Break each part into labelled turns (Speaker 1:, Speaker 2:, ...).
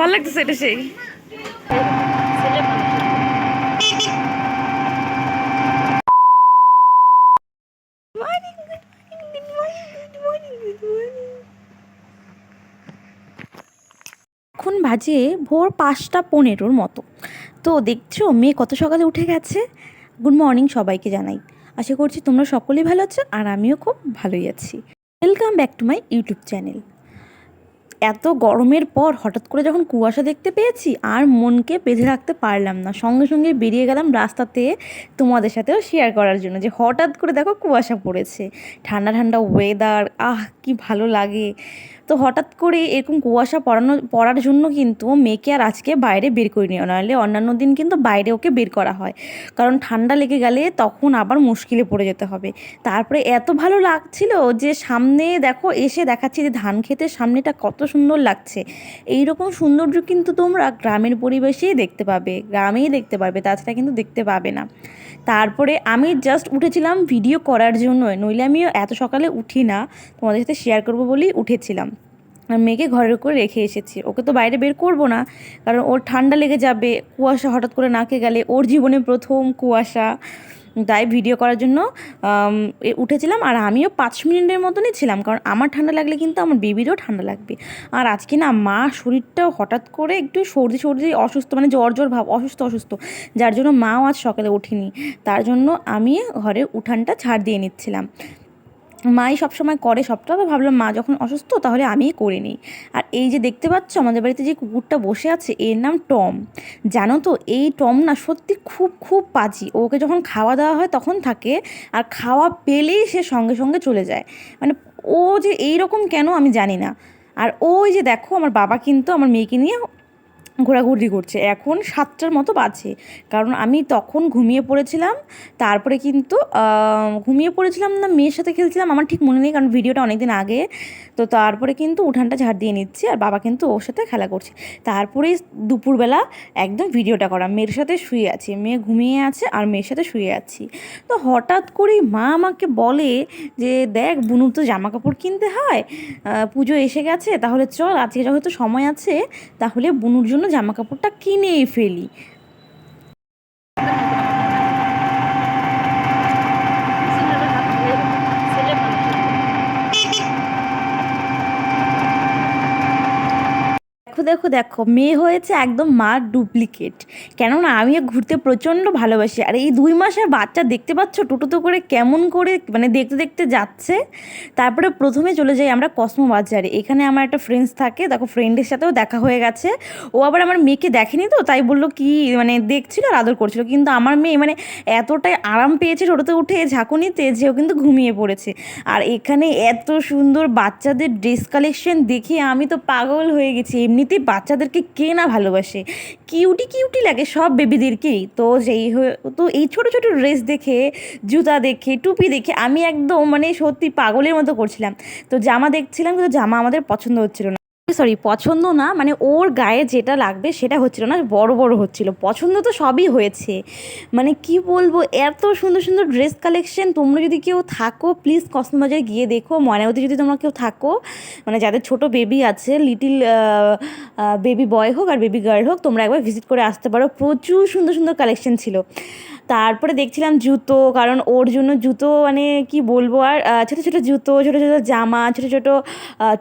Speaker 1: ভালো লাগতেছে এটা সেই। এখন বাজে ভোর পাঁচটা পনেরোর মতো। তো দেখছ, মেয়ে কত সকালে উঠে গেছে? গুড মর্নিং সবাইকে জানাই। আশা করছি তোমরা সকলেই ভালো আছো আর আমিও খুব ভালোই আছি। Welcome back to my YouTube channel এত গরমের পর হঠাৎ করে যখন কুয়াশা দেখতে পেয়েছি, আর মনকে বেঁধে রাখতে পারলাম না। সঙ্গে সঙ্গে বেরিয়ে গেলাম রাস্তাতে তোমাদের সাথেও শেয়ার করার জন্য যে হঠাৎ করে দেখো কুয়াশা পড়েছে। ঠান্ডা ঠান্ডা ওয়েদার আহ, কি ভালো লাগে। তো হঠাৎ করে এরকম কুয়াশা পড়ানো, পড়ার জন্য কিন্তু মেয়েকে আর আজকে বাইরে বের করে নিও নাহলে অন্যান্য দিন কিন্তু বাইরে ওকে বের করা হয়। কারণ ঠান্ডা লেগে গেলে তখন আবার মুশকিলে পড়ে যেতে হবে। তারপরে এত ভালো লাগছিল যে সামনে দেখো এসে দেখাচ্ছি যে ধান ক্ষেতের সামনেটা কত সুন্দর লাগছে। এই রকম সৌন্দর্য কিন্তু তোমরা গ্রামের পরিবেশেই দেখতে পাবে, গ্রামেই দেখতে পারবে, তাছাড়া কিন্তু দেখতে পাবে না। তারপরে আমি জাস্ট উঠেছিলাম ভিডিও করার জন্য। নইলে আমিও এত সকালে উঠি না। তোমাদের সাথে শেয়ার করব বলেই উঠেছিলাম। আর মেয়েকে ঘরের করে রেখে এসেছি। ওকে তো বাইরে বের করব না। কারণ ওর ঠান্ডা লেগে যাবে। কুয়াশা হঠাৎ করে নাকে গেলে। ওর জীবনে প্রথম কুয়াশা। তাই ভিডিও করার জন্য উঠেছিলাম। আর আমিও পাঁচ মিনিটের মতনই ছিলাম, কারণ আমার ঠান্ডা লাগলে কিন্তু আমার বেবিরও ঠান্ডা লাগবে। আর আজকে না, মা শরীরটাও হঠাৎ করে একটু সর্দি সর্দি, অসুস্থ মানে জ্বর জ্বর ভাব, অসুস্থ অসুস্থ। যার জন্য মাও আজ সকালে ওঠেনি। তার জন্য আমি ঘরে উঠানটা ছাড় দিয়ে নিচ্ছিলাম। মাই সবসময় করে সবটা, তো ভাবলাম মা যখন অসুস্থ তাহলে আমি করে নিই। আর এই যে দেখতে পাচ্ছ আমাদের বাড়িতে যে কুকুরটা বসে আছে, এর নাম টম। জানো তো, এই টম না সত্যি খুব খুব পাজি। ওকে যখন খাওয়া দাওয়া হয় তখন থাকে, আর খাওয়া পেলেই সে সঙ্গে সঙ্গে চলে যায়। মানে ও যে এই রকম কেন আমি জানি না। আর ওই যে দেখো, আমার বাবা কিন্তু আমার মেয়েকে নিয়ে ঘোরাঘুরি করছে। এখন সাতটার মতো বাজে। কারণ আমি তখন ঘুমিয়ে পড়েছিলাম। তারপরে কিন্তু ঘুমিয়ে পড়েছিলাম না, মেয়ের সাথে খেলছিলাম, আমার ঠিক মনে নেই কারণ ভিডিওটা অনেকদিন আগে। তো তারপরে কিন্তু উঠানটা ঝাড় দিয়ে নিচ্ছি আর বাবা কিন্তু ওর সাথে খেলা করছে। তারপরে দুপুরবেলা একদম ভিডিওটা করা। মেয়ের সাথে শুয়ে আছি। মেয়ে ঘুমিয়ে আছে আর মেয়ের সাথে শুয়ে আছি। তো হঠাৎ করেই মা আমাকে বলে যে, দেখ বুনুর তো জামা কাপড় কিনতে হয়। পুজো এসে গেছে, তাহলে চল, আজকে যেহেতু সময় আছে, তাহলে বুনুর জন্য জামা কাপড়টা কিনে ফেলি। দেখো দেখো মেয়ে হয়েছে একদম মার ডুপ্লিকেট। কেননা আমিও ঘুরতে প্রচণ্ড ভালোবাসি। আর এই দুই মাসের বাচ্চা দেখতে পাচ্ছ, টোটোতে করে কেমন করে মানে দেখতে দেখতে যাচ্ছে। তারপরে প্রথমে চলে যাই আমরা কসমো বাজারে। এখানে আমার একটা ফ্রেন্ডস থাকে, দেখো ফ্রেন্ডের সাথেও দেখা হয়ে গেছে। ও আবার আমার মেয়েকে দেখেনি তো, তাই বলল কি মানে দেখছিল আর আদর করছিল। কিন্তু আমার মেয়ে মানে এতটাই আরাম পেয়েছে টোটোতে উঠে ঝাঁকুনিতে যে ও কিন্তু ঘুমিয়ে পড়েছে। আর এখানে এত সুন্দর বাচ্চাদের ড্রেস কালেকশন দেখে আমি তো পাগল হয়ে গেছি। এমনিতেই বাচ্চাদেরকে কে না ভালোবাসে। কিউটি কিউটি লাগে সব বেবিদেরকেই। তো যেই তো এই ছোট ছোট ড্রেস দেখে, জুতা দেখে, টুপি দেখে আমি একদম মানে সত্যি পাগলের মতো করছিলাম। তো জামা দেখছিলাম কিন্তু জামা আমাদের পছন্দ হচ্ছিল না। সরি পছন্দ না মানে ওর গায়ে যেটা লাগবে সেটা হচ্ছিল না, বড় বড় হচ্ছিল। পছন্দ তো সবই হয়েছে। মানে কি বলব, এত সুন্দর সুন্দর ড্রেস কালেকশন তোমরা যদি কেউ থাকো প্লিজ কসমোবাজারে গিয়ে দেখো। ময়নাবতী যদি তোমরা কেউ থাকো মানে যাদের ছোট বেবি আছে লিটিল বেবি বয় হোক আর বেবি গার্ল হোক, তোমরা একবার ভিজিট করে আসতে পারো। প্রচুর সুন্দর সুন্দর কালেকশন ছিল। তারপরে দেখছিলাম জুতো, কারণ ওর জন্য জুতো মানে কি বলব আর ছোটো ছোটো জুতো, ছোটো ছোটো জামা, ছোটো ছোটো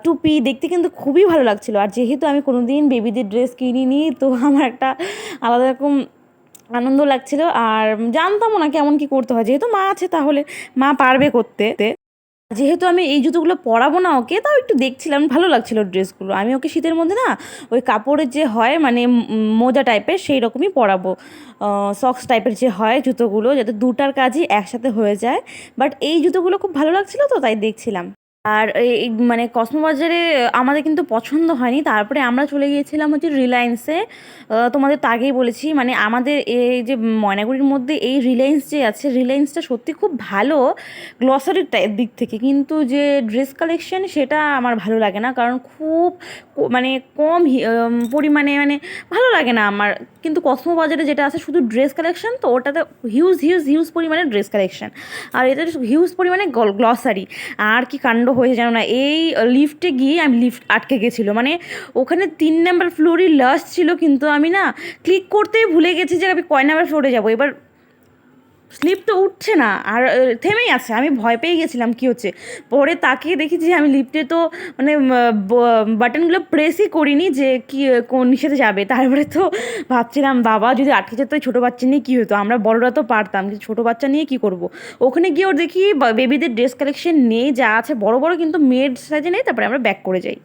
Speaker 1: টুপি দেখতে কিন্তু খুবই ভালো লাগছিল। আর যেহেতু আমি কোনো দিন বেবিদের ড্রেস কিনিনি, তো আমার একটা আলাদা রকম আনন্দ লাগছিল। আর জানতামও না কেমন কি করতে হয়। যেহেতু মা আছে তাহলে মা পারবে করতে। যেহেতু আমি এই জুতোগুলো পরাবো না ওকে, তাও একটু দেখছিলাম, ভালো লাগছিল ড্রেসগুলো। আমি ওকে শীতের মধ্যে না ওই কাপড়ের যে হয় মানে মোজা টাইপের সেই রকমই পরাবো। সক্স টাইপের যে হয় জুতোগুলো, যাতে দুটার কাজই একসাথে হয়ে যায়। বাট এই জুতোগুলো খুব ভালো লাগছিল তো, তাই দেখছিলাম। আর এই মানে কসমোবাজারে আমাদের কিন্তু পছন্দ হয়নি। তারপরে আমরা চলে গিয়েছিলাম হচ্ছে রিলায়েন্সে। তোমাদের তো আগেই বলেছি মানে আমাদের এই যে ময়নাগুড়ির মধ্যে এই রিলায়েন্স যে আছে, রিলায়েন্সটা সত্যি খুব ভালো গ্লসারির দিক থেকে। কিন্তু যে ড্রেস কালেকশন সেটা আমার ভালো লাগে না। কারণ খুব মানে কম পরিমাণে মানে ভালো লাগে না আমার। কিন্তু কসমো বাজারে যেটা আছে, শুধু ড্রেস কালেকশন তো, ওটাতে হিউজ হিউজ হিউজ পরিমাণে ড্রেস কালেকশন আর এটা হিউজ পরিমাণে গ্লসারি আর কি কাণ্ড বড় হয়েছে জানো না? এই লিফটে গিয়ে আমি লিফট আটকে গেছিল। মানে ওখানে তিন নাম্বার ফ্লোরই লাস্ট ছিল, কিন্তু আমি না ক্লিক করতেই ভুলে গেছি যে আমি কয় নাম্বার ফ্লোরে যাব। এবার স্লিপ তো উঠছে না, আর থেমেই আছে, আমি ভয় পেয়ে গেছিলাম, কী হচ্ছে? পরে তাকিয়ে দেখি যে আমি লিফটে তো মানে বাটনগুলো প্রেসই করিনি যে কি, কোন সাথে যাবে। তারপরে তো ভাবছিলাম, বাবা, যদি আটকে যেত ছোটো বাচ্চা নিয়ে কী হতো? আমরা বড়রা তো পারতাম, কিন্তু ছোটো বাচ্চা নিয়ে কী করব? ওখানে গিয়ে ওর দেখি বেবিদের ড্রেস কালেকশন নেই, যা আছে, বড় বড়, কিন্তু মেয়ের সাইজে নেই, তারপরে আমরা ব্যাক করে যাই।